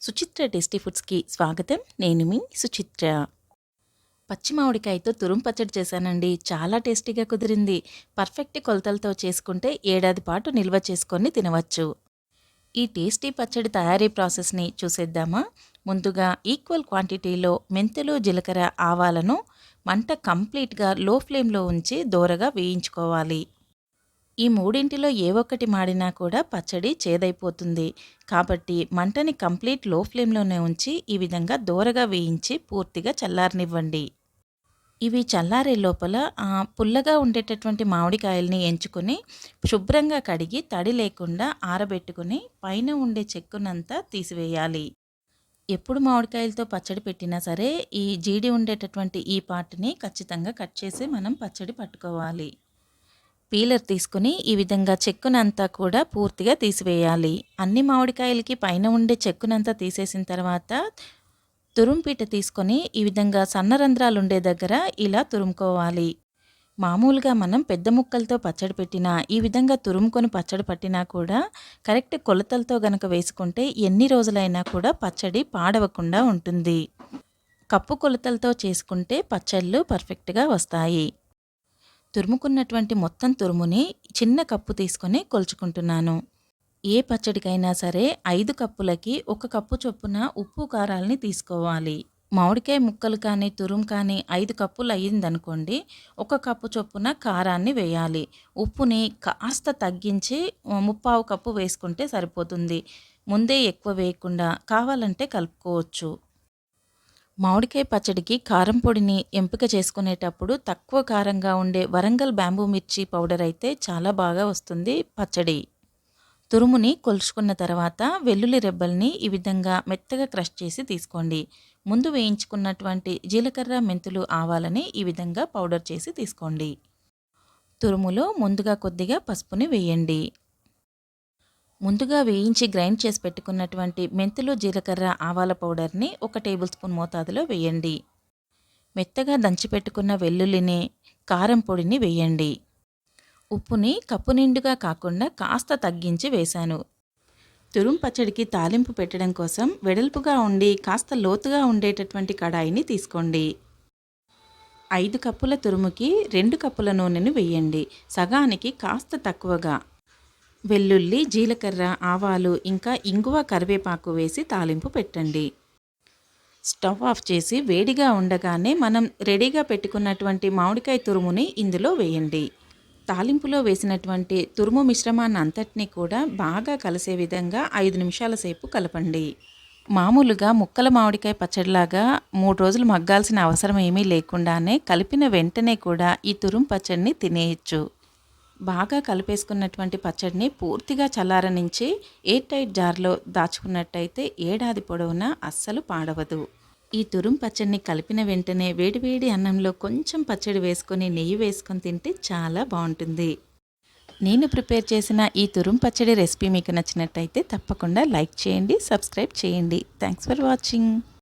Suchitra tasty ఫుడ్స్కి స్వాగతం. నేను మీ సుచిత్ర. పచ్చి మామిడికాయతో తురుం పచ్చడి చేశానండి. చాలా టేస్టీగా కుదిరింది. పర్ఫెక్ట్ కొలతలతో చేసుకుంటే ఏడాది పాటు నిల్వ చేసుకొని తినవచ్చు. ఈ టేస్టీ పచ్చడి తయారీ ప్రాసెస్ని చూసేద్దామా? ముందుగా ఈక్వల్ క్వాంటిటీలో మెంతులు జీలకర్ర ఆవాలను మంట కంప్లీట్గా లో ఫ్లేమ్లో ఉంచి దోరగా వేయించుకోవాలి. ఈ మూడింటిలో ఏ ఒక్కటి మాడినా కూడా పచ్చడి చేదైపోతుంది. కాబట్టి మంటని కంప్లీట్లో ఫ్లేమ్లోనే ఉంచి ఈ విధంగా దోరగా వేయించి పూర్తిగా చల్లారనివ్వండి. ఇవి చల్లారే లోపల పుల్లగా ఉండేటటువంటి మామిడికాయల్ని ఎంచుకొని శుభ్రంగా కడిగి తడి లేకుండా ఆరబెట్టుకుని పైన ఉండే చెక్కునంతా తీసివేయాలి. ఎప్పుడు మామిడికాయలతో పచ్చడి పెట్టినా సరే ఈ జీడి ఉండేటటువంటి ఈ పార్ట్ని ఖచ్చితంగా కట్ చేసి మనం పచ్చడి పట్టుకోవాలి. పీలర్ తీసుకుని ఈ విధంగా చెక్కునంతా కూడా పూర్తిగా తీసివేయాలి. అన్ని మామిడికాయలకి పైన ఉండే చెక్కునంతా తీసేసిన తర్వాత తురుంపీట తీసుకొని ఈ విధంగా సన్న రంధ్రాలు ఉండే దగ్గర ఇలా తురుముకోవాలి. మామూలుగా మనం పెద్ద ముక్కలతో పచ్చడి పెట్టినా ఈ విధంగా తురుముకొని పచ్చడి పట్టినా కూడా కరెక్ట్ కొలతలతో గనక వేసుకుంటే ఎన్ని రోజులైనా కూడా పచ్చడి పాడవకుండా ఉంటుంది. కప్పు కొలతలతో చేసుకుంటే పచ్చళ్ళు పర్ఫెక్ట్గా వస్తాయి. తురుముకున్నటువంటి మొత్తం తురుముని చిన్న కప్పు తీసుకొని కొలుచుకుంటున్నాను. ఏ పచ్చడికైనా సరే ఐదు కప్పులకి ఒక కప్పు చొప్పున ఉప్పు కారాలని తీసుకోవాలి. మామిడికాయ ముక్కలు కానీ తురుము కానీ ఐదు కప్పులు అయ్యిందనుకోండి ఒక కప్పు చొప్పున కారాన్ని వేయాలి. ఉప్పుని కాస్త తగ్గించి ముప్పావు కప్పు వేసుకుంటే సరిపోతుంది. ముందే ఎక్కువ వేయకుండా కావాలంటే కలుపుకోవచ్చు. మామిడికాయ పచ్చడికి కారం పొడిని ఎంపిక చేసుకునేటప్పుడు తక్కువ కారంగా ఉండే వరంగల్ బ్యాంబూ మిర్చి పౌడర్ అయితే చాలా బాగా వస్తుంది పచ్చడి. తురుముని కొలుచుకున్న తర్వాత వెల్లుల్లి రెబ్బల్ని ఈ విధంగా మెత్తగా క్రష్ చేసి తీసుకోండి. ముందు వేయించుకున్నటువంటి జీలకర్ర మెంతులు ఆవాలని ఈ విధంగా పౌడర్ చేసి తీసుకోండి. తురుములో ముందుగా కొద్దిగా పసుపుని వేయండి. ముందుగా వేయించి గ్రైండ్ చేసి పెట్టుకున్నటువంటి మెంతులు జీలకర్ర ఆవాల పౌడర్ని ఒక టేబుల్ స్పూన్ మోతాదులో వేయండి. మెత్తగా దంచి పెట్టుకున్న వెల్లుల్లిని కారం పొడిని వేయండి. ఉప్పుని కప్పు నిండుగా కాకుండా కాస్త తగ్గించి వేశాను. తురుం పచ్చడికి తాలింపు పెట్టడం కోసం వెడల్పుగా ఉండి కాస్త లోతుగా ఉండేటటువంటి కడాయిని తీసుకోండి. ఐదు కప్పుల తురుముకి రెండు కప్పుల నూనెను వేయండి. సగానికి కాస్త తక్కువగా. వెల్లుల్లి జీలకర్ర ఆవాలు ఇంకా ఇంగువ కరివేపాకు వేసి తాలింపు పెట్టండి. స్టవ్ ఆఫ్ చేసి వేడిగా ఉండగానే మనం రెడీగా పెట్టుకున్నటువంటి మామిడికాయ తురుముని ఇందులో వేయండి. తాలింపులో వేసినటువంటి తురుము మిశ్రమాన్ని అంతటినీ కూడా బాగా కలిసే విధంగా ఐదు నిమిషాల సేపు కలపండి. మామూలుగా ముక్కల మామిడికాయ పచ్చడిలాగా మూడు రోజులు మగ్గాల్సిన అవసరం ఏమీ లేకుండానే కలిపిన వెంటనే కూడా ఈ తురుము పచ్చడిని తినేయచ్చు. బాగా కలిపేసుకున్నటువంటి పచ్చడిని పూర్తిగా చల్లారనించి ఎయిర్ టైట్ జార్లో దాచుకున్నట్టయితే ఏడాది పొడవునా అస్సలు పాడవదు. ఈ తురుం పచ్చడిని కలిపిన వెంటనే వేడివేడి అన్నంలో కొంచెం పచ్చడి వేసుకొని నెయ్యి వేసుకొని తింటే చాలా బాగుంటుంది. నేను ప్రిపేర్ చేసిన ఈ తురుం పచ్చడి రెసిపీ మీకు నచ్చినట్టయితే తప్పకుండా లైక్ చేయండి సబ్స్క్రైబ్ చేయండి. Thanks for watching.